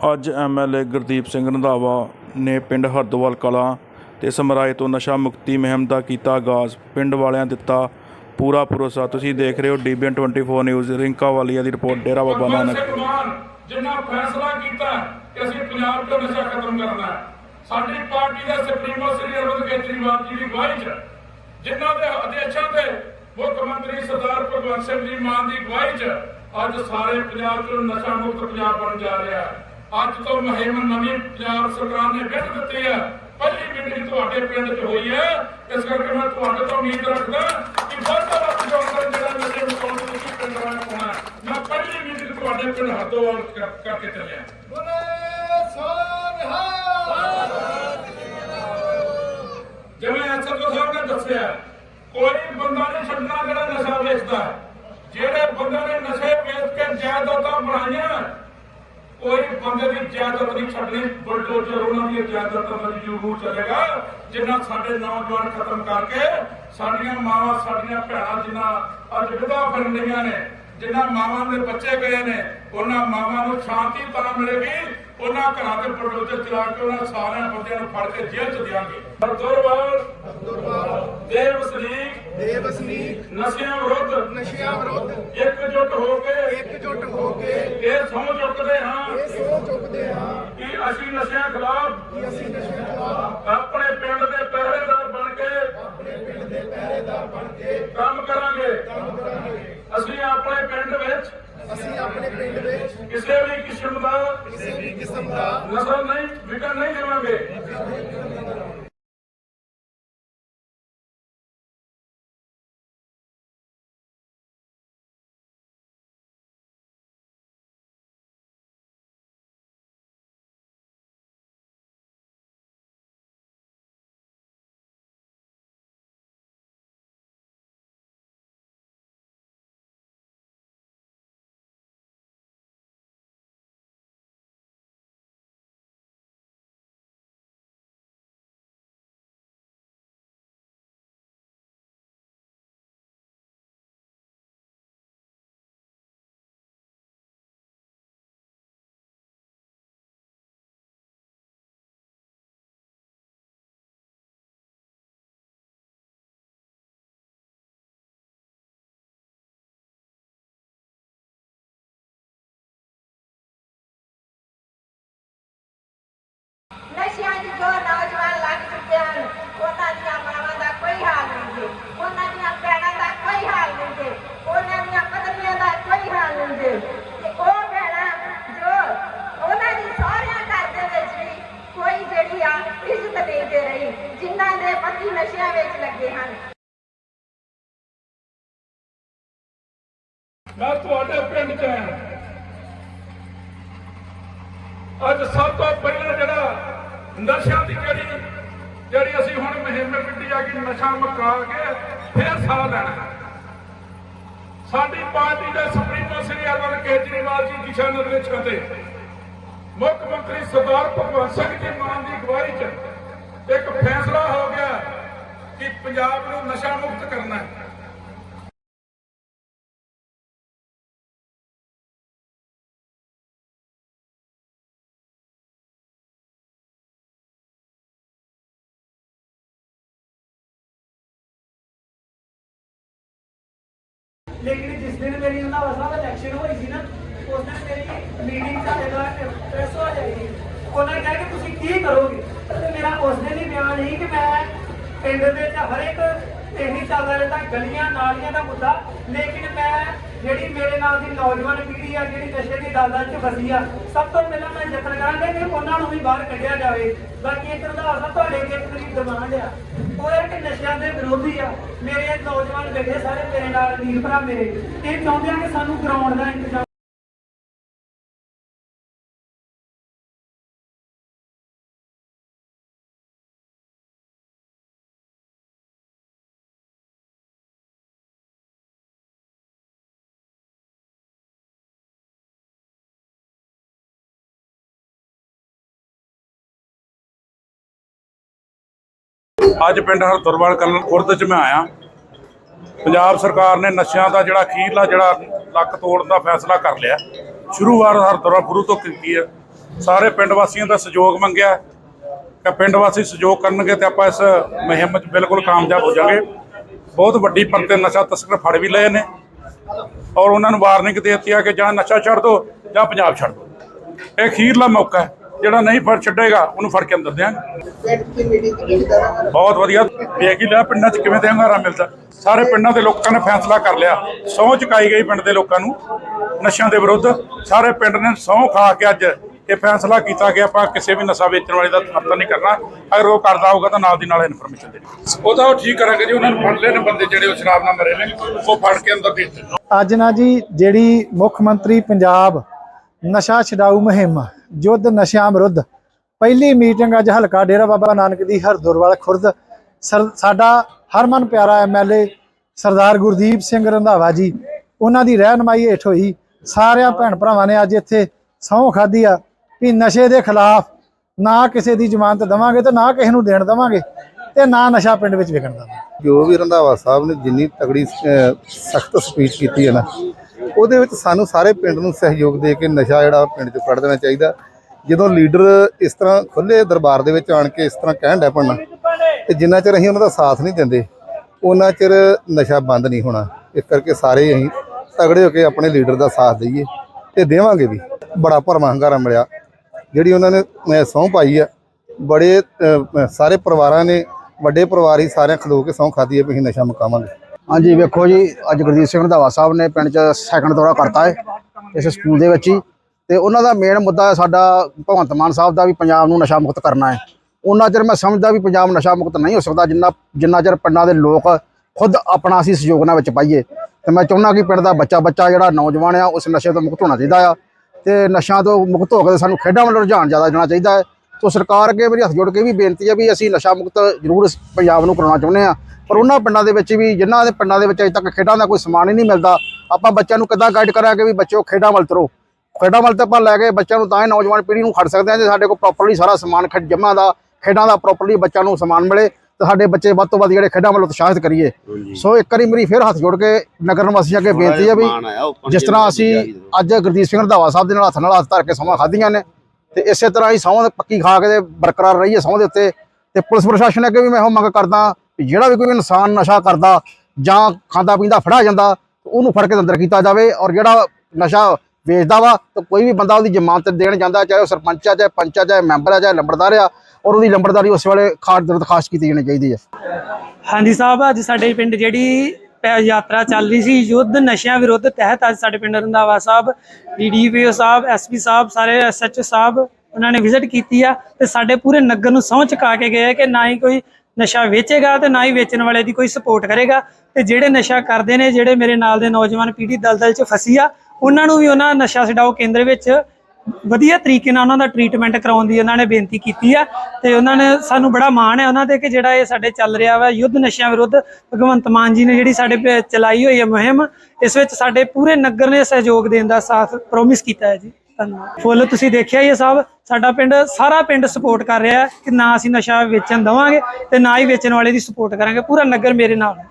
ਅੱਜ ਐਮਐਲਏ ਗੁਰਦੀਪ ਸਿੰਘ ਰੰਧਾਵਾ ਨੇ ਪਿੰਡ ਹਰਦੋਵਾਲ ਕਲਾਂ ਤੇ ਸਮਰਾਏ ਤੋਂ ਨਸ਼ਾ ਮੁਕਤੀ ਮੁਹਿੰਮ ਦਾ ਕੀਤਾ ਆਗਾਜ਼। ਪਿੰਡ ਵਾਲਿਆਂ ਦਿੱਤਾ ਪੂਰਾ ਭਰੋਸਾ। ਤੁਸੀਂ ਦੇਖ ਰਹੇ ਹੋ ਡੀਬੀਐਨ 24 ਨਿਊਜ਼ ਰਿੰਕਾ ਵਾਲੀਆ ਦੀ ਰਿਪੋਰਟ ਡੇਰਾ ਬਾਬਾ ਨਾਨਕ। ਜਿਨ੍ਹਾਂ ਫੈਸਲਾ ਕੀਤਾ ਕਿ ਅਸੀਂ ਪੰਜਾਬ ਤੋਂ ਨਸ਼ਾ ਖਤਮ ਕਰਨਾ ਹੈ। ਸਾਡੀ ਪਾਰਟੀ ਦੇ ਸੁਪਰੀਮੋ ਸ੍ਰੀ ਅਰਵਿੰਦ ਕੇਜਰੀਵਾਲ ਜੀ ਦੀ ਅਗਵਾਈ 'ਚ ਜਿਨ੍ਹਾਂ ਦੇ ਆਦੇਸ਼ਾਂ ਤੇ ਮੁੱਖ ਮੰਤਰੀ ਸਰਦਾਰ ਭਗਵੰਤ ਸਿੰਘ ਜੀ ਮਾਨ ਦੀ ਅਗਵਾਈ 'ਚ ਅੱਜ ਸਾਰੇ ਪੰਜਾਬ 'ਚ ਨਸ਼ਾ ਮੁਕਤ ਪੰਜਾਬ ਬਣ ਜਾ ਰਿਹਾ ਹੈ। ਅੱਜ ਤੋਂ ਮੁਹਿੰਮ ਨਵੀਂ ਪੰਜਾਬ ਸਰਕਾਰ ਨੇ ਵਿੱਢ ਦਿੱਤੀ ਹੈ ਪਹਿਲੀ ਮੀਟਿੰਗ ਤੁਹਾਡੇ ਪਿੰਡ 'ਚ ਹੋਈ ਹੈ ਇਸ ਕਰਕੇ ਮੈਂ ਤੁਹਾਡੇ ਤੋਂ ਉਮੀਦ ਰੱਖਦਾ ਕਿ ਵੱਧ ਤੋਂ ਵੱਧ ਜਿਹੜਾ ਪਾਉਣ ਦੇ ਤੁਸੀਂ ਪਿੰਡ ਵਾਲਿਆਂ ਨੂੰ ਪਾਉਣਾ ਹੈ। ਮੈਂ ਪਹਿਲੀ ਮੀਟਿੰਗ ਤੁਹਾਡੇ ਪਿੰਡ ਕਰ- ਕਰਕੇ ਚੱਲਿਆ ਜਿਵੇਂ ਐਸਐਚਓ ਸਾਹਿਬ ਨੇ ਦੱਸਿਆ ਕੋਈ ਬੰਦਾ ਨਹੀਂ ਛੱਡਣਾ ਜਿਹੜਾ ਨਸ਼ਾ ਵੇਚਦਾ। ਜਿਹੜੇ ਬੰਦੇ ਨੇ ਨਸ਼ੇ ਵੇਚ ਕੇ ਜਾਇਦਾਦਾਂ ਬਣਾਈਆਂ ਕੋਈ ਬੰਦੇ ਦੀ ਜਾਇਦਾਦ ਨਹੀਂ ਛੱਡਣੀ ਬੁਲਡੋਜ਼ਰ ਉਹਨਾਂ ਦੀ ਜਾਇਦਾਦਾਂ ਦਾ ਜਰੂਰ ਚੱਲੇਗਾ ਜਿੰਨਾ ਸਾਡੇ ਨੌਜਵਾਨ ਖਤਮ ਕਰਕੇ ਸਾਡੀਆਂ ਮਾਵਾਂ ਸਾਡੀਆਂ ਭੈਣਾਂ ਜਿਨ੍ਹਾਂ ਅੱਜ ਵਿਧਵਾ ਫਿਰਨ ਰਹੀਆਂ ਨੇ ਜਿਨ੍ਹਾਂ ਮਾਵਾਂ ਦੇ ਬੱਚੇ ਗਏ ਨੇ ਉਹਨਾਂ ਮਾਵਾਂ ਨੂੰ ਸ਼ਾਂਤੀ ਤਾਂ ਮਿਲੇਗੀ ਉਹਨਾਂ ਘਰਾਂ ਦੇ ਬੁਲਡੋਜ਼ਰ ਚਲਾ ਕੇ ਉਹਨਾਂ ਸਾਰਿਆਂ ਬੰਦਿਆਂ ਨੂੰ ਫੜ ਕੇ ਜੇਲ੍ਹ ਚ ਦਿਆਂਗੇ। ਹਰਦੋਰਵਾਲ ਦੇਵ ਸਰੀਕ ਦੇਵ ਸਨੀਕ ਨਸ਼ਿਆਂ ਵਿਰੁੱਧ ਨਸ਼ਿਆਂ ਵਿਰੁੱਧ ਇਕਜੁੱਟ ਹੋ ਕੇ ਇਕਜੁੱਟ ਹੋ ਕੇ ਇਹ ਸਹੁੰ ਚੁੱਕਦੇ ਹਾਂ ਇਹ ਸੋ ਚੁੱਕਦੇ ਹਾਂ ਕਿ ਅਸੀਂ ਨਸ਼ਿਆਂ ਖਿਲਾਫ ਕਿ ਅਸੀਂ ਨਸ਼ਿਆਂ ਖਿਲਾਫ ਆਪਣੇ ਪਿੰਡ ਦੇ ਪਹਿਰੇਦਾਰ ਬਣ ਕੇ ਆਪਣੇ ਪਿੰਡ ਦੇ ਪਹਿਰੇਦਾਰ ਬਣ ਕੇ ਕੰਮ ਕਰਾਂਗੇ। ਕੰਮ ਕਰਾਂਗੇ। ਅਸੀਂ ਆਪਣੇ ਪਿੰਡ ਵਿੱਚ ਅਸੀਂ ਆਪਣੇ ਪਿੰਡ ਵਿੱਚ ਕਿਸੇ ਵੀ ਕਿਸਮ ਦਾ ਕਿਸੇ ਵੀ ਕਿਸਮ ਦਾ ਨਸ਼ਾ ਨਹੀਂ ਵਿਕਣ ਨਹੀਂ ਦੇਵਾਂਗੇ। ਮੈਂ ਤੁਹਾਡੇ ਪਿੰਡ 'ਚ ਆਇਆ ਅੱਜ ਸਭ ਤੋਂ ਪਹਿਲਾਂ ਜਿਹੜਾ ਨਸ਼ਿਆਂ ਦੀ ਜਿਹੜੀ ਜਿਹੜੀ ਅਸੀਂ ਹੁਣ ਮੁਹਿੰਮ ਵਿੱਢੀ ਆ ਕਿ ਨਸ਼ਾ ਮੁਕਾ ਕੇ ਫੇਰ ਸਾਹ ਲੈਣਾ। ਸਾਡੀ ਪਾਰਟੀ ਦੇ ਸੁਪਰੀਮੋ ਸ੍ਰੀ ਅਰਵਿੰਦ ਕੇਜਰੀਵਾਲ ਜੀ ਦਿਸ਼ਾ ਨਿਰਦੇਸ਼ਾਂ ਤੇ ਮੁੱਖ ਮੰਤਰੀ ਸਰਦਾਰ ਭਗਵੰਤ ਸਿੰਘ ਜੀ ਮਾਨ ਦੀ ਅਗਵਾਈ 'ਚ ਇੱਕ ਫੈਸਲਾ ਹੋ ਗਿਆ ਕਿ ਪੰਜਾਬ ਨੂੰ ਨਸ਼ਾ ਮੁਕਤ ਕਰਨਾ ਹੈ। ਲੇਕਿਨ ਜਿਸ ਦਿਨ ਮੇਰੀ ਉਹਨਾਂ ਵਸਾ ਦਾ ਇਲੈਕਸ਼ਨ ਹੋਈ ਸੀ ਨਾ, ਉਸ ਦਿਨ ਮੇਰੀ ਮੀਟਿੰਗ ਸਾਡੇ ਦਾ ਪ੍ਰੈਸ ਹੋ ਜਾਏਗੀ। ਉਹਨਾਂ ਨੇ ਕਿਹਾ ਕਿ ਤੁਸੀਂ ਕੀ ਕਰੋਗੇ? ਤੇ ਮੇਰਾ ਉਸ ਦਿਨ ਹੀ ਬਿਆਨ ਸੀ ਕਿ ਮੈਂ ਪਿੰਡ ਦੇ ਵਿੱਚ ਹਰ ਇੱਕ ਇਹੀ ਚੱਲਦਾ ਰਹਿੰਦਾ ਗਲੀਆਂ, ਨਾਲੀਆਂ ਦਾ ਮੁੱਦਾ, ਲੇਕਿਨ ਮੈਂ ਜਿਹੜੀ ਮੇਰੇ ਨਾਲ ਦੀ ਨੌਜਵਾਨ ਪੀੜ੍ਹੀ ਆ, ਜਿਹੜੀ ਨਸ਼ੇ ਦੀ ਦਲਦਲ 'ਚ ਫਸੀ ਆ, ਸਭ ਤੋਂ ਪਹਿਲਾਂ ਮੈਂ ਯਤਨ ਕਰਾਂਗਾ ਕਿ ਉਹਨਾਂ ਨੂੰ ਵੀ ਬਾਹਰ ਕੱਢਿਆ ਜਾਵੇ। ਬਾਕੀ ਇੱਕ ਰੰਧਾਵਾ ਤੁਹਾਡੇ ਅੱਗੇ ਇੱਕ ਮੇਰੀ ਡਿਮਾਂਡ ਆ। ਉਹ ਇਹ ਨਸ਼ਿਆਂ ਦੇ ਵਿਰੋਧੀ ਆ। ਮੇਰੇ ਨੌਜਵਾਨ ਬੈਠੇ ਸਾਰੇ ਮੇਰੇ ਨਾਲ, ਵੀਰ ਭਰਾ ਮੇਰੇ। ਇਹ ਚਾਹੁੰਦੇ ਆ ਕਿ ਸਾਨੂੰ ਗਰਾਊਂਡ ਦਾ ਇੰਤਜ਼ਾਮ ਅੱਜ ਪਿੰਡ ਹਰਦਰਵਾਲ ਕਲਾਂ ਖੁਰਦ ਚ ਮੈਂ ਆਇਆ। ਪੰਜਾਬ ਸਰਕਾਰ ਨੇ ਨਸ਼ਿਆਂ ਦਾ ਜਿਹੜਾ ਅਖੀਰਲਾ ਜਿਹੜਾ ਲੱਕ ਤੋੜਨ ਦਾ ਫੈਸਲਾ ਕਰ ਲਿਆ। ਸ਼ੁਰੂਆਤ ਹਰਦੁਆਰਾ ਗੁਰੂ ਤੋਂ ਕੀਤੀ ਹੈ। ਸਾਰੇ ਪਿੰਡ ਵਾਸੀਆਂ ਦਾ ਸਹਿਯੋਗ ਮੰਗਿਆ। ਕਿ ਪਿੰਡ ਵਾਸੀ ਸਹਿਯੋਗ ਕਰਨਗੇ ਤੇ ਆਪਾਂ ਇਸ ਮੁਹਿੰਮ 'ਚ ਬਿਲਕੁਲ ਕਾਮਯਾਬ ਹੋ ਜਾਵਾਂਗੇ। ਬਹੁਤ ਵੱਡੀ ਪਰਤੇ ਨਸ਼ਾ ਤਸਕਰ ਫੜ ਵੀ ਲਏ ਨੇ। ਔਰ ਉਹਨਾਂ ਨੂੰ ਵਾਰਨਿੰਗ ਦੇ ਦਿੱਤੀ ਆ ਕਿ ਜਾਂ ਨਸ਼ਾ ਛੱਡ ਦਿਓ ਜਾਂ ਪੰਜਾਬ ਛੱਡ ਦਿਓ ਇਹ ਅਖੀਰਲਾ ਮੌਕਾ ਹੈ। ਜਿਹੜਾ ਨਹੀਂ ਫੜ ਛੱਡੇਗਾ, ਉਹਨੂੰ ਫੜ ਕੇ ਅੰਦਰ ਦਿਆਂਗੇ। ਬਹੁਤ ਵਧੀਆ। ਵੇਖ ਲਿਆ, ਪਿੰਡਾਂ 'ਚ ਕਿਵੇਂ ਤੇ ਹੰਗਾਰਾ ਮਿਲਦਾ। ਸਾਰੇ ਪਿੰਡਾਂ ਦੇ ਲੋਕਾਂ ਨੇ ਫੈਸਲਾ ਕਰ ਲਿਆ। ਸਹੁੰ ਚੁਕਾਈ ਗਈ ਪਿੰਡ ਦੇ ਲੋਕਾਂ ਨੂੰ, ਨਸ਼ਿਆਂ ਦੇ ਵਿਰੁੱਧ। ਸਾਰੇ ਪਿੰਡ ਨੇ ਸਹੁੰ ਖਾ ਕੇ ਅੱਜ ਇਹ ਫੈਸਲਾ ਕੀਤਾ ਕਿ ਆਪਾਂ ਕਿਸੇ ਵੀ ਨਸ਼ਾ ਵੇਚਣ ਵਾਲੇ ਦਾ ਖਤਰਾ ਨਹੀਂ ਕਰਨਾ। ਅਗਰ ਉਹ ਕਰਦਾ ਹੋਊਗਾ ਤਾਂ ਨਾਲ ਦੀ ਨਾਲ ਇਨਫੋਰਮੇਸ਼ਨ ਦੇਣੀ। ਉਹ ਤਾਂ ਉਹ ਠੀਕ ਕਰਾਂਗੇ ਜੀ, ਉਹਨਾਂ ਨੂੰ ਫੜ ਲੈਣ ਬੰਦੇ ਜਿਹੜੇ ਉਹ ਸ਼ਰਾਬ ਨਾਲ ਮਰੇ ਨੇ, ਉਹ ਫੜ ਕੇ ਅੰਦਰ ਦੇ ਅੱਜ ਨਾ ਜੀ, ਜਿਹੜੀ ਮੁੱਖ ਮੰਤਰੀ ਪੰਜਾਬ ਨਸ਼ਾ ਛਡਾਊ ਮੁਹਿੰਮ ਯੁੱਧ ਨਸ਼ਿਆਂ ਵਿਰੁੱਧ। ਪਹਿਲੀ ਮੀਟਿੰਗ ਅੱਜ ਹਲਕਾ ਡੇਰਾ ਬਾਬਾ ਨਾਨਕ ਦੀ ਹਰਦੁਰਵਾਲ ਖੁਰਦ। ਸਾਡਾ ਹਰਮਨ ਪਿਆਰਾ ਐਮਐਲਏ ਸਰਦਾਰ ਗੁਰਦੀਪ ਸਿੰਘ ਰੰਧਾਵਾ ਜੀ, ਉਹਨਾਂ ਦੀ ਰਹਿਨਮਾਈ ਹੇਠ ਹੋਈ। ਸਾਰਿਆਂ ਭੈਣ ਭਰਾਵਾਂ ਨੇ ਅੱਜ ਇੱਥੇ ਸਹੁੰ ਖਾਧੀ ਆ ਵੀ ਨਸ਼ੇ ਦੇ ਖਿਲਾਫ ਨਾ ਕਿਸੇ ਦੀ ਜ਼ਮਾਨਤ ਦਵਾਂਗੇ ਤੇ ਨਾ ਕਿਸੇ ਨੂੰ ਦੇਣ ਦਵਾਂਗੇ ਤੇ ਨਾ ਨਸ਼ਾ ਪਿੰਡ ਵਿੱਚ ਵਿਕਣ ਦਵਾਂਗੇ। ਜੋ ਵੀ ਰੰਧਾਵਾ ਸਾਹਿਬ ਨੇ ਜਿੰਨੀ ਤਗੜੀ ਸਖਤ ਸਪੀਚ ਕੀਤੀ ਹੈ ਨਾ ਉਹਦੇ ਵਿੱਚ ਸਾਨੂੰ ਸਾਰੇ ਪਿੰਡ ਨੂੰ ਸਹਿਯੋਗ ਦੇ ਕੇ ਨਸ਼ਾ ਜਿਹੜਾ ਪਿੰਡ ਚੋਂ ਕੱਢ ਦੇਣਾ ਚਾਹੀਦਾ। ਜਦੋਂ ਲੀਡਰ ਇਸ ਤਰ੍ਹਾਂ ਖੁੱਲੇ ਦਰਬਾਰ ਦੇ ਵਿੱਚ ਆਣ ਕੇ ਇਸ ਤਰ੍ਹਾਂ ਕਹਿਣ ਡੈ ਪੜਨਾ, ਤੇ ਜਿੰਨਾ ਚਿਰ ਅਸੀਂ ਉਹਨਾਂ ਦਾ ਸਾਥ ਨਹੀਂ ਦਿੰਦੇ, ਉਹਨਾਂ ਚਿਰ ਨਸ਼ਾ ਬੰਦ ਨਹੀਂ ਹੋਣਾ। ਇਸ ਕਰਕੇ ਸਾਰੇ ਅਸੀਂ ਤਗੜੇ ਹੋ ਕੇ ਆਪਣੇ ਲੀਡਰ ਦਾ ਸਾਥ ਦਈਏ ਤੇ ਦੇਵਾਂਗੇ ਵੀ। ਬੜਾ ਭਰਮਾ ਹੰਗਾਰਾ ਮਿਲਿਆ। ਜਿਹੜੀ ਉਹਨਾਂ ਨੇ ਸਹੁੰ ਪਾਈ ਆ, ਬੜੇ ਸਾਰੇ ਪਰਿਵਾਰਾਂ ਨੇ, ਵੱਡੇ ਪਰਿਵਾਰ ਹੀ ਸਾਰਿਆਂ ਖਲੋ ਕੇ ਸਹੁੰ ਖਾਦੀ ਹੈ ਵੀ ਅਸੀਂ ਨਸ਼ਾ ਮੁਕਾਵਾਂਗੇ। ਹਾਂਜੀ, ਵੇਖੋ ਜੀ, ਅੱਜ ਗੁਰਦੀਪ ਸਿੰਘ ਰੰਧਾਵਾ ਸਾਹਿਬ ਨੇ ਪਿੰਡ 'ਚ ਸੈਕੰਡ ਦੌਰਾ ਕਰਤਾ ਹੈ ਇਸ ਸਕੂਲ ਦੇ ਵਿੱਚ ਹੀ। ਤੇ ਉਹਨਾਂ ਦਾ ਮੇਨ ਮੁੱਦਾ ਹੈ ਸਾਡਾ ਭਗਵੰਤ ਮਾਨ ਸਾਹਿਬ ਦਾ ਵੀ ਪੰਜਾਬ ਨੂੰ ਨਸ਼ਾ ਮੁਕਤ ਕਰਨਾ ਹੈ। ਉਹਨਾਂ ਚਿਰ ਮੈਂ ਸਮਝਦਾ ਵੀ ਪੰਜਾਬ ਨਸ਼ਾ ਮੁਕਤ ਨਹੀਂ ਹੋ ਸਕਦਾ, ਜਿੰਨਾ ਜਿੰਨਾ ਚਿਰ ਪਿੰਡਾਂ ਦੇ ਲੋਕ ਖੁਦ ਆਪਣਾ ਅਸੀਂ ਸਹਿਯੋਗ ਨਾਲ ਵਿੱਚ ਪਾਈਏ। ਤੇ ਮੈਂ ਚਾਹੁੰਦਾ ਕਿ ਪਿੰਡ ਦਾ ਬੱਚਾ ਬੱਚਾ ਜਿਹੜਾ ਨੌਜਵਾਨ ਆ, ਉਸ ਨਸ਼ੇ ਤੋਂ ਮੁਕਤ ਹੋਣਾ ਚਾਹੀਦਾ ਆ। ਤੇ ਨਸ਼ਿਆਂ ਤੋਂ ਮੁਕਤ ਹੋ ਕੇ ਸਾਨੂੰ ਖੇਡਾਂ ਵੱਲ ਰੁਝਾਨ ਜ਼ਿਆਦਾ ਦੇਣਾ ਚਾਹੀਦਾ ਹੈ। ਸੋ ਸਰਕਾਰ ਅੱਗੇ ਮੇਰੀ ਹੱਥ ਜੋੜ ਕੇ ਵੀ ਬੇਨਤੀ ਹੈ ਵੀ ਅਸੀਂ ਨਸ਼ਾ ਮੁਕਤ ਜ਼ਰੂਰ ਇਸ ਪੰਜਾਬ ਨੂੰ ਕਰਾਉਣਾ ਚਾਹੁੰਦੇ ਆ ਪਰ ਉਹਨਾਂ ਪਿੰਡਾਂ ਦੇ ਵਿੱਚ ਵੀ ਜਿਨ੍ਹਾਂ ਦੇ ਪਿੰਡਾਂ ਦੇ ਵਿੱਚ ਅਜੇ ਤੱਕ ਖੇਡਾਂ ਦਾ ਕੋਈ ਸਮਾਨ ਹੀ ਨਹੀਂ ਮਿਲਦਾ ਆਪਾਂ ਬੱਚਿਆਂ ਨੂੰ ਕਿੱਦਾਂ ਗਾਈਡ ਕਰਾਂਗੇ ਵੀ ਬੱਚਿਓ ਖੇਡਾਂ ਵੱਲ ਤੁਰੋ? ਖੇਡਾਂ ਵੱਲ ਤਾਂ ਆਪਾਂ ਲੈ ਕੇ ਬੱਚਿਆਂ ਨੂੰ ਤਾਂ ਹੀ ਨੌਜਵਾਨ ਪੀੜ੍ਹੀ ਨੂੰ ਖੜ ਸਕਦੇ ਹਾਂ ਜੇ ਸਾਡੇ ਕੋਲ ਪ੍ਰੋਪਰਲੀ ਸਾਰਾ ਸਮਾਨ ਖੇਡ ਜਮ੍ਹਾਂ ਦਾ ਖੇਡਾਂ ਦਾ ਪ੍ਰੋਪਰਲੀ ਬੱਚਿਆਂ ਨੂੰ ਸਮਾਨ ਮਿਲੇ ਤਾਂ ਸਾਡੇ ਬੱਚੇ ਵੱਧ ਤੋਂ ਵੱਧ ਜਿਹੜੇ ਖੇਡਾਂ ਵੱਲ ਉਤਸ਼ਾਹਿਤ ਕਰੀਏ। ਸੋ ਇੱਕ ਵਾਰੀ ਮੇਰੀ ਫਿਰ ਹੱਥ ਜੋੜ ਕੇ ਨਗਰ ਨਿਵਾਸੀਆਂ ਅੱਗੇ ਬੇਨਤੀ ਹੈ ਵੀ ਜਿਸ ਤਰ੍ਹਾਂ ਅਸੀਂ ਅੱਜ ਗੁਰਦੀਪ ਸਿੰਘ ਰੰਧਾਵਾ ਸਾਹਿਬ ਦੇ ਨਾਲ ਹੱਥ ਨਾਲ ਹੱਥ ਧਰ ਕੇ ਸਮਾਂ ਖਾਧੀਆਂ ਨੇ ਤੇ ਇਸੇ ਤਰ੍ਹਾਂ ਹੀ ਦੇ ਪੱਕੀ ਖਾ ਕੇ ਬਰਕਰਾਰ ਰਹੀਏ ਸਹੁੰ ਦੇ ਉੱਤੇ ਤੇ ਪੁਲਿਸ ਪ੍ਰਸ਼ਾਸਨ ਅੱਗੇ ਵੀ ਮੈਂ ਇਹੋ ਮੰਗ ਕਰਦਾ ਜਿਹੜਾ ਵੀ ਕੋਈ ਇਨਸਾਨ ਨਸ਼ਾ ਕਰਦਾ ਜਾਂ ਖਾਂਦਾ ਪੀਂਦਾ ਫੜਾ ਜਾਂਦਾ, ਉਹਨੂੰ ਫੜ ਕੇ ਅੰਦਰ ਕੀਤਾ ਜਾਵੇ ਔਰ ਜਿਹੜਾ ਨਸ਼ਾ ਵੇਚਦਾ ਵਾ, ਤਾਂ ਕੋਈ ਵੀ ਬੰਦਾ ਉਹਦੀ ਜ਼ਮਾਨਤ ਦੇਣ ਜਾਂਦਾ, ਚਾਹੇ ਉਹ ਸਰਪੰਚ ਆ, ਚਾਹੇ ਪੰਚ ਆ, ਚਾਹੇ ਮੈਂਬਰ ਆ, ਚਾਹੇ ਲੰਬੜਦਾਰ ਆ, ਔਰ ਉਹਦੀ ਲੰਬੜਦਾਰੀ ਉਸ ਵੇਲੇ ਖਾਸ ਦਰਖਾਸਤ ਕੀਤੀ ਜਾਣੀ ਚਾਹੀਦੀ ਹੈ। ਹਾਂਜੀ ਸਾਹਿਬ, ਅੱਜ ਸਾਡੇ ਪਿੰਡ ਜਿਹੜੀ ਯਾਤਰਾ ਚੱਲ ਰਹੀ ਸੀ, ਯੁੱਧ ਨਸ਼ਿਆਂ ਵਿਰੁੱਧ ਤਹਿਤ ਅੱਜ ਸਾਡੇ ਪਿੰਡ ਰੰਧਾਵਾ ਸਾਹਿਬ ਡੀਡੀਪੀਓ ਸਾਹਿਬ ਐਸਪੀ ਸਾਹਿਬ, ਸਾਰੇ ਐਸਐਚਓ ਸਾਹਿਬ, ਉਹਨਾਂ ਨੇ ਵਿਜ਼ਿਟ ਕੀਤੀ ਆ, ਤੇ ਸਾਡੇ ਪੂਰੇ ਨਗਰ ਨੂੰ ਸਹੁੰ ਚੁਕਾ ਕੇ ਗਏ ਕਿ ਨਾ ਹੀ ਕੋਈ ਨਸ਼ਾ ਵੇਚੇਗਾ ਤੇ ਨਾ ਹੀ ਵੇਚਣ ਵਾਲੇ ਦੀ ਕੋਈ ਸਪੋਰਟ ਕਰੇਗਾ। ਤੇ ਜਿਹੜੇ ਨਸ਼ਾ ਕਰਦੇ ਨੇ, ਜਿਹੜੇ ਮੇਰੇ ਨਾਲ ਦੇ ਨੌਜਵਾਨ ਪੀੜ੍ਹੀ ਦਲਦਲ 'ਚ ਫਸੀ ਆ, ਉਹਨਾਂ ਨੂੰ ਵੀ ਉਹਨਾਂ ਨਸ਼ਾ ਛਡਾਓ ਕੇਂਦਰ ਵਿੱਚ ਵਧੀਆ ਤਰੀਕੇ ਨਾਲ ਉਹਨਾਂ ਦਾ ਟ੍ਰੀਟਮੈਂਟ ਕਰਾਉਣ ਦੀ ਉਹਨਾਂ ਨੇ ਬੇਨਤੀ ਕੀਤੀ ਆ। ਤੇ ਉਹਨਾਂ ਨੇ ਸਾਨੂੰ ਬੜਾ ਮਾਣ ਹੈ ਉਹਨਾਂ ਤੇ ਕਿ ਜਿਹੜਾ ਇਹ ਸਾਡੇ ਚੱਲ ਰਿਹਾ ਵਾ ਯੁੱਧ ਨਸ਼ਿਆਂ ਵਿਰੁੱਧ, ਭਗਵੰਤ ਮਾਨ ਜੀ ਨੇ ਜਿਹੜੀ ਸਾਡੇ ਚਲਾਈ ਹੋਈ ਹੈ ਮੁਹਿੰਮ, ਇਸ ਵਿੱਚ ਸਾਡੇ ਪੂਰੇ ਨਗਰ ਨੇ ਸਹਿਯੋਗ ਦੇਣ ਦਾ ਸਾਥ ਪ੍ਰੋਮਿਸ ਕੀਤਾ ਹੈ ਜੀ। ਧੰਨਵਾਦ। ਫੁੱਲ ਤੁਸੀਂ ਦੇਖਿਆ ਹੀ ਹੈ ਸਾਹਿਬ ਸਾਡਾ ਪਿੰਡ ਸਾਰਾ ਪਿੰਡ ਸਪੋਰਟ ਕਰ ਰਿਹਾ ਕਿ ਨਾ ਅਸੀਂ ਨਸ਼ਾ ਵੇਚਣ ਦਵਾਂਗੇ ਤੇ ਨਾ ਹੀ ਵੇਚਣ ਵਾਲੇ ਦੀ ਸਪੋਰਟ ਕਰਾਂਗੇ। ਪੂਰਾ ਨਗਰ ਮੇਰੇ ਨਾਲ ਹੈ।